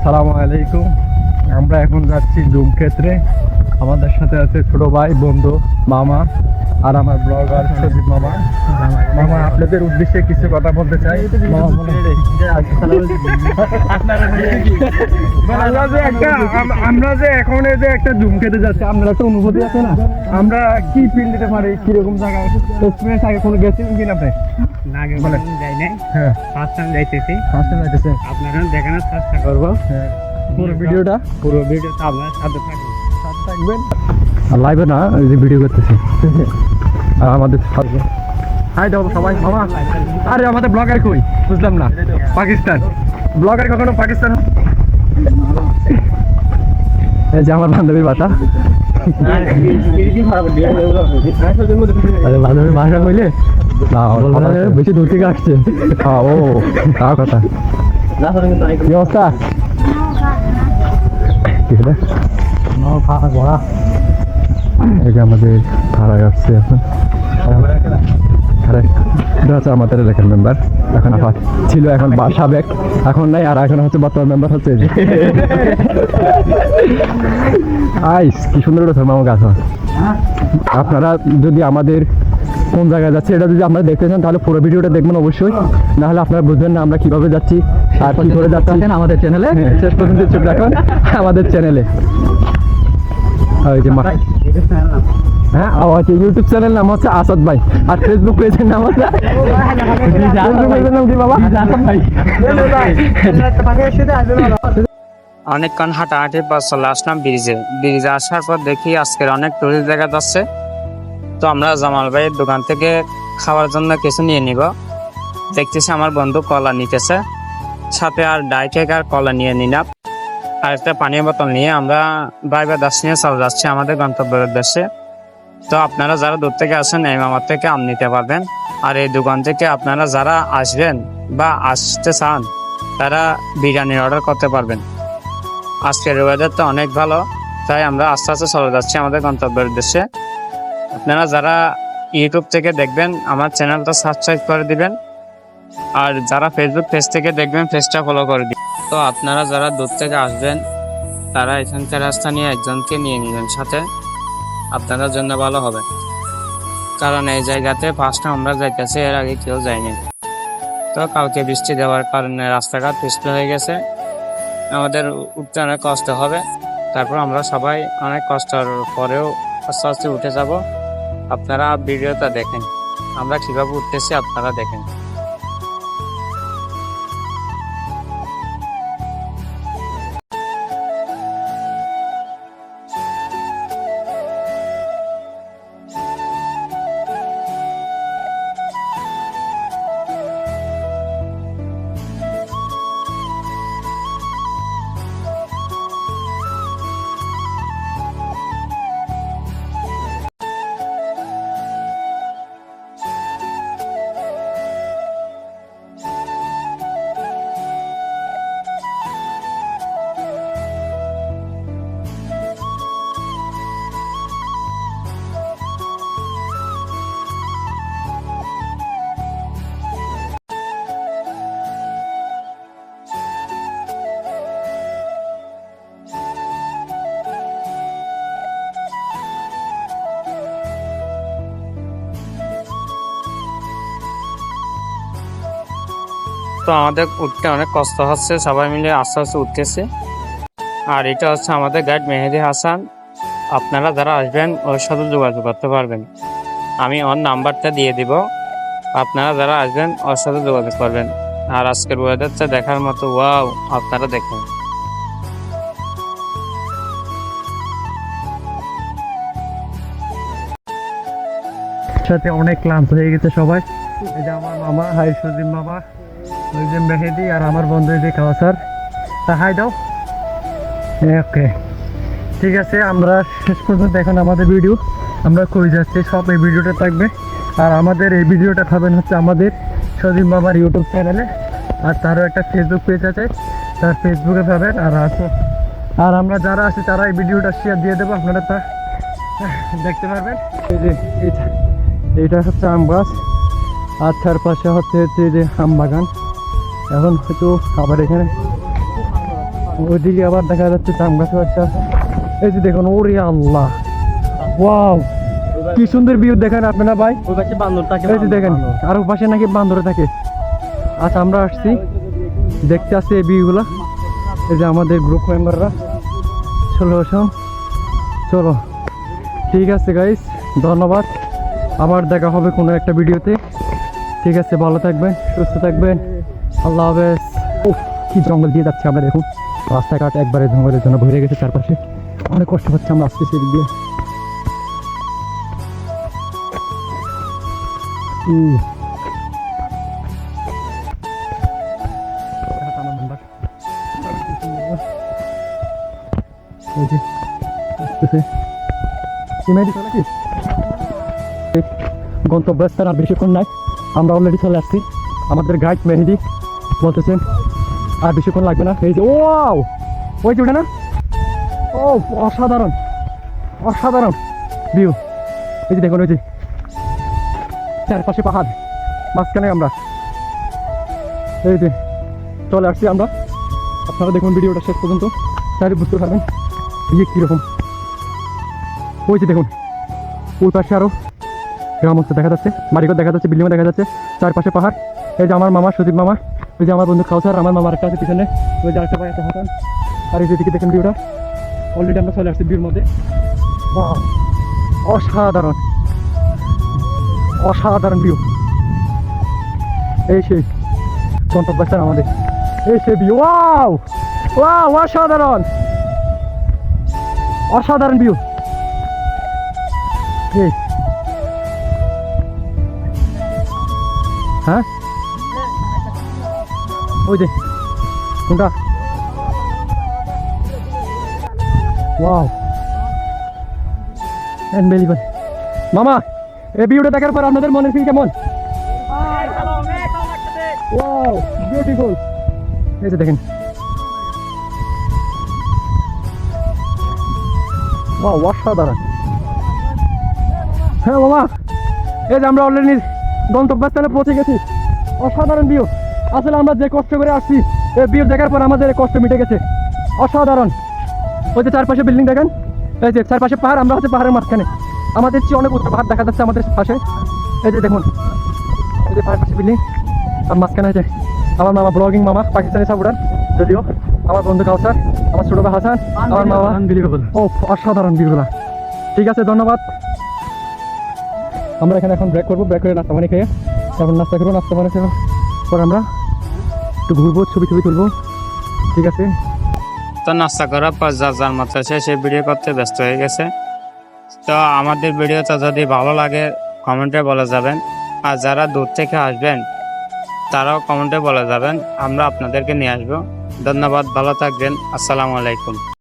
আসসালামু আলাইকুম। আমরা এখন যাচ্ছি জুম ক্ষেত্রে। আমাদের সাথে আছে ছোট ভাই, বন্ধু, মামা আর আমার ব্লগার সজীব মামা। মামা, আপনাদের উদ্দেশ্যে কিছু কথা বলতে চাই? আমরা যে একটা আমরা যে এখন যে একটা জুম খেতে যাচ্ছি, আপনার একটা অনুভূতি আছে না? আমরা কি ফিল দিতে পারি? কীরকম জায়গায়? এক্সপিরিয়েন্স আগে কোনো গেছিলেন কিনা আপনি আগে বলে। যাই নাই হ্যাঁ ফার্স্ট টাইম যাইতেছি ফার্স্ট টাইম যাইতেছেন আপনারা দেখানোর চেষ্টা করব হ্যাঁ পুরো ভিডিওটা পুরো ভিডিওটা আপনার সাথে থাকবে সাথে থাকবেন আর লাইভে না এই যে ভিডিও করতেছি আর আমাদের হাই দাও সবাই মামা আরে আমাদের ব্লগার কই বুঝলাম না পাকিস্তান ব্লগার কখনো পাকিস্তান এই যে আমার বান্ধবীর বাসা আরে বান্ধবীর বাসা কইলে বেশি দূর থেকে আসছে। হ্যাঁ, ও তাও কথা। কি অবস্থা? আমাদের ভাড়ায় আসছে এখন। এটা হচ্ছে আমাদের এলাকার মেম্বার এখন ছিল এখন সাবেক। এখন নাই আর এখন হচ্ছে বর্তমান মেম্বার হচ্ছে আইস কি সুন্দর মামা গাছ। আপনারা যদি আমাদের কোন জায়গায় যাচ্ছে এটা যদি আপনারা দেখতে চান তাহলে পুরো ভিডিওটা দেখবেন অবশ্যই। না হলে আপনারা বুঝবেন না আমরা কীভাবে যাচ্ছি আর কি করে যাচ্ছি। আমাদের চ্যানেলে। শেষ পর্যন্ত চোখ রাখুন আমাদের চ্যানেলে। ওই যে মা- হ্যাঁ আচ্ছা ইউটিউব চ্যানেল নাম হচ্ছে আসাদ ভাই। আর ফেসবুক পেজের নাম হচ্ছে নাম কি বাবা অনেকক্ষণ হাঁটাহাঁটির পর চলে আসলাম ব্রিজে। ব্রিজে আসার পর দেখি আজকের অনেক টুরিস্ট দেখা যাচ্ছে। তো আমরা জামাল ভাইয়ের দোকান থেকে খাওয়ার জন্য কিছু নিয়ে নিব। দেখতেছি আমার বন্ধু কলা নিতেছে। সাথে আর ডাই আর কলা নিয়ে নিলাম। আর একটা পানীয় বোতল নিয়ে আমরা ড্রাইভার দাস নিয়ে চলে যাচ্ছি আমাদের গন্তব্যের উদ্দেশ্যে। তো আপনারা যারা দূর থেকে আসেন, এই মামার থেকে আম নিতে পারবেন। আর এই দোকান থেকে আপনারা যারা আসবেন বা আসতে চান, তারা বিরিয়ানির অর্ডার করতে পারবেন। আজকের ওয়েদারটা অনেক ভালো, তাই আমরা আস্তে আস্তে চলে যাচ্ছি আমাদের গন্তব্যের উদ্দেশ্যে। আপনারা যারা ইউটিউব থেকে দেখবেন, আমার চ্যানেলটা সাবস্ক্রাইব করে দিবেন। আর যারা ফেসবুক পেজ থেকে দেখবেন পেজটা ফলো করে দিবেন। তো আপনারা যারা দূর থেকে আসবেন, তারা এখানকার স্থানীয় একজনকে নিয়ে নেবেন সাথে। আপনাদের জন্য ভালো হবে। কারণ এই জায়গাতে ফার্স্টে আমরা যাইতেছি, এর আগে কেউ যায়নি। তো কালকে বৃষ্টি দেওয়ার কারণে রাস্তাঘাট পিছলে হয়ে গেছে। আমাদের উঠতে অনেক কষ্ট হবে। তারপর আমরা সবাই অনেক কষ্টের পরেও আস্তে আস্তে উঠে যাব। আপনারা ভিডিওটা দেখেন। আমরা কীভাবে উঠতেছি আপনারা দেখেন। তো আমাদের উঠতে অনেক কষ্ট হচ্ছে, সবাই মিলে আস্তে আস্তে উঠতেছে। আর এটা হচ্ছে আমাদের গাইড মেহেদি হাসান। আপনারা যারা আসবেন, ওর সাথে যোগাযোগ করতে পারবেন। আমি ওর নাম্বারটা দিয়ে দিব। আপনারা যারা আসবেন, ওর সাথে যোগাযোগ করবেন। আর আজকের ওয়েদারটা দেখার মতো ওয়াও আপনারা দেখেন। সাথে অনেক ক্লান্ত হয়ে গেছে সবাই। যে আমার মামা হাই সুজিম মামা। ওই যে মেহেদি আর আমার বন্ধু কাওয়াসার তা, হাই দাও। ওকে। ঠিক আছে, আমরা শেষ পর্যন্ত এখন আমাদের ভিডিও আমরা কই যাচ্ছি? সব এই ভিডিওটা থাকবে। আর আমাদের এই ভিডিওটা পাবেন হচ্ছে আমাদের সজীব বাবার ইউটিউব চ্যানেলে আর তারও একটা ফেসবুক পেজ আছে। তার ফেসবুকে পাবেন। আর আছে। আর আমরা যারা আছি, তারা এই ভিডিওটা শেয়ার দিয়ে দেবো। আপনারা তা, দেখতে পারবেন। এই যে, এইটা হচ্ছে আম গাছ। আর তার পাশে হচ্ছে যে আম বাগান। এখন হয়তো আবার এখানে ওইদিকে আবার দেখা যাচ্ছে জাম গাছ একটা। এই যে দেখুন ওরে আল্লাহ। ওয়াও কি সুন্দর ভিউ দেখেন আপনারা ভাই। ওই পাশে বান্দর থাকে এই যে দেখেন আর পাশে নাকি বান্দরে থাকে। আচ্ছা আমরা আসছি। দেখতে আসছি এই ভিউগুলো এই যে আমাদের গ্রুপ মেম্বাররা চলো আসুন চলো। ঠিক আছে গাইস ধন্যবাদ। আবার দেখা হবে কোনো একটা ভিডিওতে ঠিক আছে ভালো থাকবেন সুস্থ থাকবেন। আল্লাহ হাফেজ। উফ, কি জঙ্গল দিয়ে যাচ্ছে আমরা দেখুন। রাস্তাঘাট একবারে জঙ্গলের জন্য ভরে গেছে চারপাশে। অনেক কষ্ট হচ্ছে আমরা আসতেছি এদিক দিয়ে। গন্তব্যস্থান আর বেশিক্ষণ নাই। আমরা অলরেডি চলে আসছি। আমাদের গাইড মেহেদি। বলতেছেন আর বেশিক্ষণ লাগবে না? এই যে ও ওই যে ওটা না? ও, অসাধারণ। অসাধারণ। ভিউ এই যে দেখুন ওই যে। চারপাশে পাহাড়। মাঝখানে আমরা। এই যে, চলে আসছি আমরা। আপনারা দেখুন ভিডিওটা শেষ পর্যন্ত। তাহলে বুঝতে পারবেন বিয়ে কীরকম। ওই যে দেখুন, ওই পাশে আরও গ্রাম অংশ দেখা যাচ্ছে, বাড়িঘর দেখা যাচ্ছে, বিল্ডিংও দেখা যাচ্ছে, চারপাশে পাহাড়। এই যে আমার মামা, সুদীপ মামা। ওই যে আমার বন্ধু খাওসার আমার মামার একটা আছে পিছনে। ওই যে আরেকটা হাসান। আর এই যেদিকে দেখেন ভিউটা। অলরেডি আমরা চলে আসছি ভিউর মধ্যে! অসাধারণ। অসাধারণ ভিউ। এই সেই গন্তব্যস্থান আমাদের। এই সেই ভিউ। ওয়াও! ওয়াও, অসাধারণ! অসাধারণ ভিউ। এই। হ্যাঁ? ওই যে, কোনটা? ওয়াও আনবিলিভেবল মামা, এই ভিডিওটা দেখার পর আপনাদের মনের ফিল কেমন? ওয়াও বিউটিফুল এই যে দেখেন। ওয়াও অসাধারণ। হ্যাঁ মামা। এই যে আমরা অলরেডি গন্তব্যস্থানে পৌঁছে গেছি। অসাধারণ ভিউ আসলে আমরা যে কষ্ট করে আসছি এই ভিউ দেখার পর আমাদের কষ্ট মিটে গেছে। অসাধারণ। ওই যে চারপাশে বিল্ডিং দেখেন? এই যে চারপাশে পাহাড় আমরা হচ্ছে পাহাড়ের মাঝখানে। আমাদের চেয়ে অনেক পাহাড় দেখা যাচ্ছে আমাদের পাশে। এই যে দেখুন এই যে পাশে বিল্ডিং। আর মাঝখানে আছে আমার মামা ব্লগিং মামা পাকিস্তানি সাপুরান যদিও আমার বন্ধু কাউসার আমার ছোট ভাই হাসান আমার মামা। ও অসাধারণ ভিউগুলা। ঠিক আছে ধন্যবাদ। আমরা এখানে এখন ব্রেক করব ব্রেক করে নাস্তা পানি খেয়ে। তারপর নাস্তা করব নাস্তা পানি খেয়ে। পরে আমরা একটু ঘুরবো, ছবি ছবি তুলবো। ঠিক আছে? তো নাস্তা করার পর যা যার মতো আছে, সে ভিডিও করতে ব্যস্ত হয়ে গেছে। তো আমাদের ভিডিওটা যদি ভালো লাগে কমেন্টে বলে যাবেন। আর যারা দূর থেকে আসবেন, তারাও কমেন্টে বলে যাবেন। আমরা আপনাদেরকে নিয়ে আসব। ধন্যবাদ, ভালো থাকবেন। আসসালামু আলাইকুম।